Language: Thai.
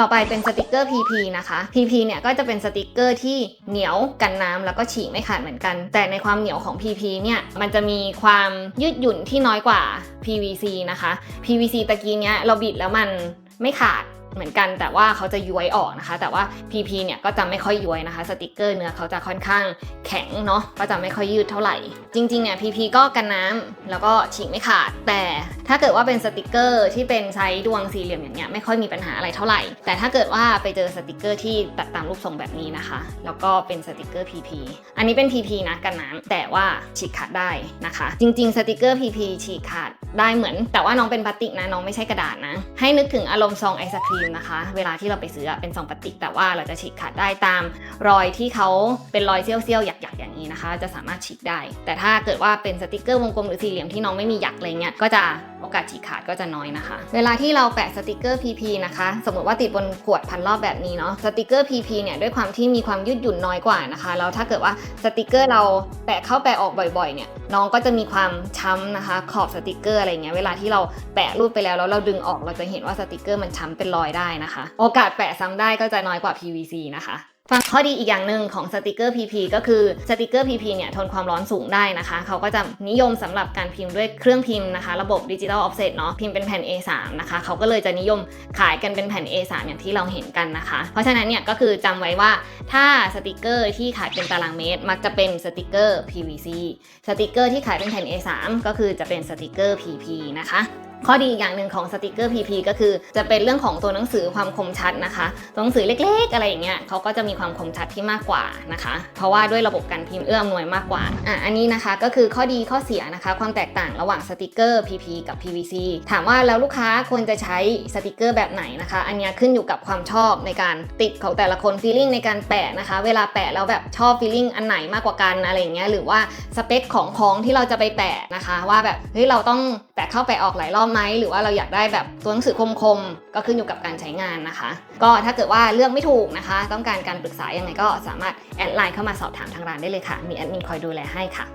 ต่อไปเป็นสติกเกอร์ PP นะคะ PP เนี่ยก็จะเป็นสติกเกอร์ที่เหนียวกันน้ำแล้วก็ฉีกไม่ขาดเหมือนกัน แต่ในความเหนียวของ PP เนี่ยมันจะมีความยืดหยุ่นที่น้อยกว่า PVC นะคะ PVC ตะกี้เนี้ยเราบิดแล้วมันไม่ขาด เหมือนกันแต่ว่าเขาจะย้วยออกนะคะ แต่ว่า PP เนี่ยก็จะไม่ค่อยย้วยนะคะสติกเกอร์เนื้อเขาจะค่อนข้างแข็งเนาะก็จะไม่ค่อยยืดเท่าไหร่ จริงๆเนี่ย PP ก็กันน้ำแล้วก็ฉีกไม่ขาด แต่ถ้าเกิดว่าเป็นสติกเกอร์ที่เป็นไซส์ดวงสี่เหลี่ยมอย่างเงี้ยไม่ค่อยมีปัญหาอะไรเท่าไหร่ แต่ถ้าเกิดว่าไปเจอสติกเกอร์ที่ตัดตามรูปทรงแบบนี้นะคะ แล้วก็เป็นสติกเกอร์ PP อันนี้เป็น PP นะกันน้ำแต่ว่าฉีกขาดได้นะคะ จริง ๆ สติกเกอร์ PP ฉีกขาดได้เหมือน แต่ว่าน้องเป็นพลาสติกนะน้องไม่ใช่กระดาษนะให้นึกถึงอารมณ์ซองไอศครีมนะคะ เวลาที่เราไปซื้อเป็นซองพลาสติก แต่ว่าเราจะฉีกขาดได้ตามรอยที่เขาเป็นรอยเซี่ยวๆหยักๆอยาง นี้นะคะ จะสามารถฉีกได้ แต่ถ้าเกิดว่าเป็นสติกเกอร์วงกลมหรือสี่เหลี่ยมที่น้องไม่มีหยักอะไรเงี้ยก็จะโอกาสฉีกขาดก็จะน้อยนะคะ เวลาที่เราแปะสติกเกอร์ PP นะคะ สมมติว่าติดบนขวดพันรอบแบบนี้เนาะสติกเกอร์ PP เนี่ยด้วยความที่มีความยืดหยุ่นน้อยกว่านะคะแล้วถ้าเกิดว่าสติกเกอร์เราแปะเข้าแปะออกบ่อยๆเนี่ยน้องก็จะมีความช้ำนะคะ ขอบสติกเกอร์อะไรเงี้ยเวลาที่เราแปะรูปไปแล้วแล้วเราดึงออกเราจะเห็นว่าสติกเกอร์มันช้ำเป็นรอยได้นะคะ โอกาสแปะซ้ำได้ก็จะน้อยกว่า PVC นะคะ ฟังข้อดีอีกอย่างหนึ่งของสติกเกอร์ PP ก็คือสติกเกอร์ PP เนี่ยทนความร้อนสูงได้นะคะ เขาก็จะนิยมสำหรับการพิมพ์ด้วยเครื่องพิมพ์นะคะ ระบบดิจิ t a ลออฟเซตเนาะพิมพ์เป็นแผ่น A3 นะคะ เขาก็เลยจะนิยมขายกันเป็นแผ่น A3 อย่างที่เราเห็นกันนะคะ เพราะฉะนั้นเนี่ยก็คือจำไว้ว่าถ้าสติกเกอร์ที่ขายเป็นตารางเมตร มักจะเป็นสติกเกอร์ PVC สติกเกอร์ที่ขายเป็นแผ่น A3 ก็คือจะเป็นสติกเกอร์ PP นะคะ ข้อดีอีกอย่างหนึ่งของสติกเกอร์ PP ก็คือ จะเป็นเรื่องของตัวหนังสือความคมชัดนะคะ ตัวหนังสือเล็กๆ อะไรอย่างเงี้ยเขาก็จะมีความคมชัดที่มากกว่านะคะ เพราะว่าด้วยระบบการพิมพ์เอื้ออำนวยมากกว่าอะอันนี้นะคะก็คือข้อดีข้อเสียนะคะ ความแตกต่างระหว่างสติกเกอร์ PP กับ PVC ถามว่าแล้วลูกค้าควรจะใช้สติกเกอร์แบบไหนนะคะ อันนี้ขึ้นอยู่กับความชอบในการติดของแต่ละคนฟีลลิ่งในการแปะนะคะ เวลาแปะแล้วแบบชอบฟีลลิ่งอันไหนมากกว่ากันอะไรอย่างเงี้ยหรือว่าสเปคของของที่เราจะไปแปะนะคะ ว่าแบบเฮ้ยเราต้องแปะเข้าแปะออกหลายรอบไหมหรือว่าเราอยากได้แบบตัวหนังสือคมๆ ก็ขึ้นอยู่กับการใช้งานนะคะ ก็ถ้าเกิดว่าเลือกไม่ถูกนะคะ ต้องการการปรึกษายังไงก็สามารถแอดไลน์เข้ามาสอบถามทางร้านได้เลยค่ะ มีแอดมินคอยดูแลให้ค่ะ